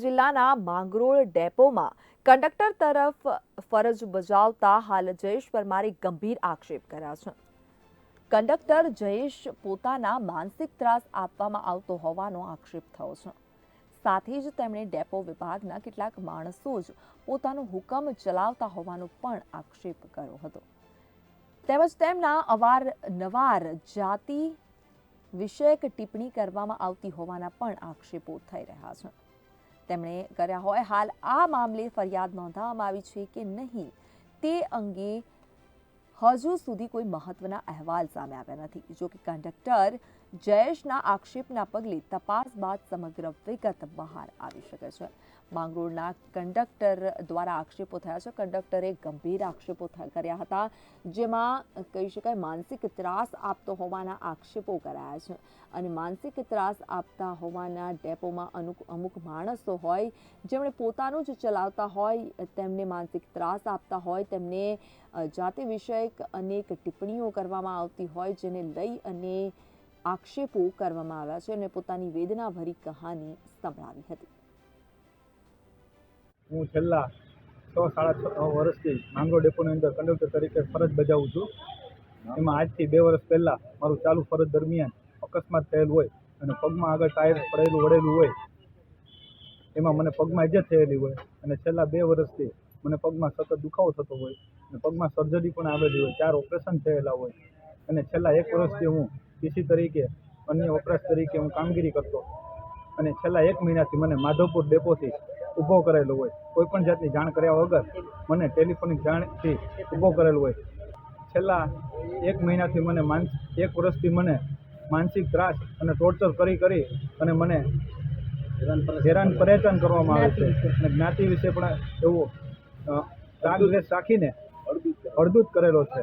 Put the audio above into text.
જિલ્લાના માંગરોળ ડેપોમાં કંડક્ટર તરફ ફરજ બજાવતા હાલ જયેશ પરમારે ગંભીર આક્ષેપ કર્યા છે. કંડક્ટર જયેશ પોતાના માનસિક ત્રાસ આપવામાં આવતો હોવાનો આક્ષેપ થયો છે. સાથે જ તેમણે ડેપો વિભાગના કેટલાક માણસો જ પોતાનો હુકમ ચલાવતા હોવાનો પણ આક્ષેપ કર્યો હતો. તેમજ તેમના અવારનવાર જાતિ વિષયક ટિપ્પણી કરવામાં આવતી હોવાના પણ આક્ષેપો થઈ રહ્યા છે. તેમણે કર્યા હોય. હાલ આ મામલે ફરિયાદ નોંધવામાં આવી છે કે નહીં, તે અંગે હજુ સુધી કોઈ મહત્વના અહેવાલ સામે આવ્યા નથી. જો કે કંડક્ટર જયેશના આક્ષેપના પગલે તપાસ બાદ સમગ્ર વિગત બહાર આવી શકે છે. માંગરોળના કંડક્ટર દ્વારા આક્ષેપો થયા છે. કંડક્ટરે ગંભીર આક્ષેપો કર્યા હતા, જેમાં કહી શકાય માનસિક ત્રાસ આપતો હોવાના આક્ષેપો કરાયા છે અને માનસિક ત્રાસ આપતા હોવાના ડેપોમાં અનુક, અમુક માણસો હોય, જેમણે પોતાનું જ ચલાવતા હોય, તેમને માનસિક ત્રાસ આપતા હોય, તેમને જાતિ વિષયક અનેક ટિપ્પણીઓ કરવામાં આવતી હોય, જેને લઈ અને આક્ષેપો કરવામાં આવ્યા છે અને પોતાની વેદનાભરી કહાની સંભળાવી હતી. હું છેલ્લા છ, સાડા છ વર્ષથી માંગરો ડેપોની અંદર કંડક્ટર તરીકે ફરજ બજાવું છું. એમાં આજથી બે વર્ષ પહેલાં મારું ચાલુ ફરજ દરમિયાન અકસ્માત થયેલું હોય અને પગમાં આગળ ટાયર પડેલું, વળેલું હોય. એમાં મને પગમાં ઇજા થયેલી હોય અને છેલ્લા બે વર્ષથી મને પગમાં સતત દુખાવો થતો હોય અને પગમાં સર્જરી પણ આવેલી હોય, ચાર ઓપરેશન થયેલા હોય. અને છેલ્લા એક વર્ષથી હું પીસી તરીકે અન્ય વપરાશ તરીકે હું કામગીરી કરતો. અને છેલ્લા એક મહિનાથી મને માધવપુર ડેપોથી ઊભો કરેલો હોય. કોઈ પણ જાતની જાણ કર્યા વગર મને ટેલિફોનિક જાણથી ઊભો કરેલો હોય. છેલ્લા એક મહિનાથી મને માનસ, એક વર્ષથી મને માનસિક ત્રાસ અને ટોર્ચર કરી કરી અને મને હેરાન પરેશાન કરવામાં આવે છે. અને જ્ઞાતિ વિશે પણ એવો રાગ દ્વેષ રાખીને અડધૂત કરેલો છે.